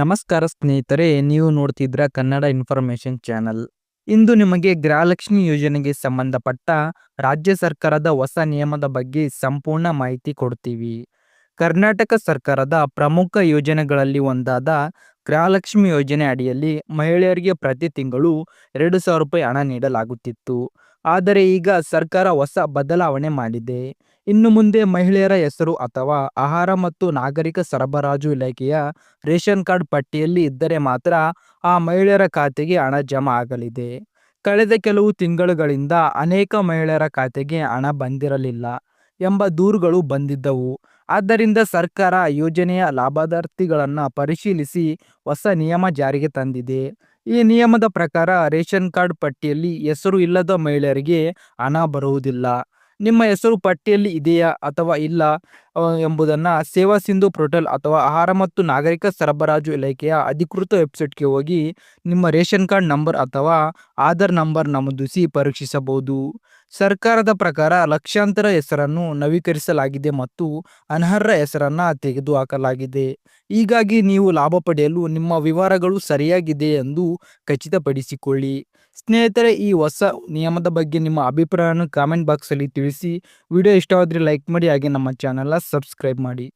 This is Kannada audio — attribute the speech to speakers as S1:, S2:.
S1: ನಮಸ್ಕಾರ ಸ್ನೇಹಿತರೆ, ನೀವು ನೋಡ್ತಿದ್ರ ಕನ್ನಡ ಇನ್ಫಾರ್ಮೇಶನ್ ಚಾನಲ್. ಇಂದು ನಿಮಗೆ ಗೃಹಲಕ್ಷ್ಮಿ ಯೋಜನೆಗೆ ಸಂಬಂಧಪಟ್ಟ ರಾಜ್ಯ ಸರ್ಕಾರದ ಹೊಸ ನಿಯಮದ ಬಗ್ಗೆ ಸಂಪೂರ್ಣ ಮಾಹಿತಿ ಕೊಡ್ತೀವಿ. ಕರ್ನಾಟಕ ಸರ್ಕಾರದ ಪ್ರಮುಖ ಯೋಜನೆಗಳಲ್ಲಿ ಒಂದಾದ ಗೃಹಲಕ್ಷ್ಮಿ ಯೋಜನೆ ಅಡಿಯಲ್ಲಿ ಮಹಿಳೆಯರಿಗೆ ಪ್ರತಿ ತಿಂಗಳು ಎರಡು ಸಾವಿರ ರೂಪಾಯಿ ಹಣ ನೀಡಲಾಗುತ್ತಿತ್ತು. ಆದರೆ ಈಗ ಸರ್ಕಾರ ಹೊಸ ಬದಲಾವಣೆ ಮಾಡಿದೆ. ಇನ್ನು ಮುಂದೆ ಮಹಿಳೆಯರ ಹೆಸರು ಅಥವಾ ಆಹಾರ ಮತ್ತು ನಾಗರಿಕ ಸರಬರಾಜು ಇಲಾಖೆಯ ರೇಷನ್ ಕಾರ್ಡ್ ಪಟ್ಟಿಯಲ್ಲಿ ಇದ್ದರೆ ಮಾತ್ರ ಆ ಮಹಿಳೆಯರ ಖಾತೆಗೆ ಹಣ ಜಮಾ ಆಗಲಿದೆ. ಕಳೆದ ಕೆಲವು ತಿಂಗಳುಗಳಿಂದ ಅನೇಕ ಮಹಿಳೆಯರ ಖಾತೆಗೆ ಹಣ ಬಂದಿರಲಿಲ್ಲ ಎಂಬ ದೂರುಗಳು ಬಂದಿದ್ದವು. ಆದ್ದರಿಂದ ಸರ್ಕಾರ ಯೋಜನೆಯ ಲಾಭಾರ್ಥಿಗಳನ್ನು ಪರಿಶೀಲಿಸಿ ಹೊಸ ನಿಯಮ ಜಾರಿಗೆ ತಂದಿದೆ. ಈ ನಿಯಮದ ಪ್ರಕಾರ ರೇಷನ್ ಕಾರ್ಡ್ ಪಟ್ಟಿಯಲ್ಲಿ ಹೆಸರು ಇಲ್ಲದ ಮಹಿಳೆಯರಿಗೆ ಹಣ ಬರುವುದಿಲ್ಲ. ನಿಮ್ಮ ಹೆಸರು ಪಟ್ಟಿಯಲ್ಲಿ ಇದೆಯಾ ಅಥವಾ ಇಲ್ಲ ಎಂಬುದನ್ನು ಸೇವಾ ಸಿಂಧು ಪೋರ್ಟಲ್ ಅಥವಾ ಆಹಾರ ಮತ್ತು ನಾಗರಿಕ ಸರಬರಾಜು ಇಲಾಖೆಯ ಅಧಿಕೃತ ವೆಬ್ಸೈಟ್ಗೆ ಹೋಗಿ ನಿಮ್ಮ ರೇಷನ್ ಕಾರ್ಡ್ ನಂಬರ್ ಅಥವಾ ಆಧಾರ್ ನಂಬರ್ ನಮೂದಿಸಿ ಪರೀಕ್ಷಿಸಬಹುದು. ಸರ್ಕಾರದ ಪ್ರಕಾರ ಲಕ್ಷಾಂತರ ಹೆಸರನ್ನು ನವೀಕರಿಸಲಾಗಿದೆ ಮತ್ತು ಅನರ್ಹ ಹೆಸರನ್ನು ತೆಗೆದುಹಾಕಲಾಗಿದೆ. ಹೀಗಾಗಿ ನೀವು ಲಾಭ ಪಡೆಯಲು ನಿಮ್ಮ ವಿವರಗಳು ಸರಿಯಾಗಿದೆ ಎಂದು ಖಚಿತಪಡಿಸಿಕೊಳ್ಳಿ. ಸ್ನೇಹಿತರೆ, ಈ ಹೊಸ ನಿಯಮದ ಬಗ್ಗೆ ನಿಮ್ಮ ಅಭಿಪ್ರಾಯವನ್ನು ಕಾಮೆಂಟ್ ಬಾಕ್ಸಲ್ಲಿ ತಿಳಿಸಿ. ವಿಡಿಯೋ ಇಷ್ಟವಾದರೆ ಲೈಕ್ ಮಾಡಿ, ಹಾಗೆ ನಮ್ಮ ಚಾನಲ್ನ ಸಬ್ಸ್ಕ್ರೈಬ್ ಮಾಡಿ.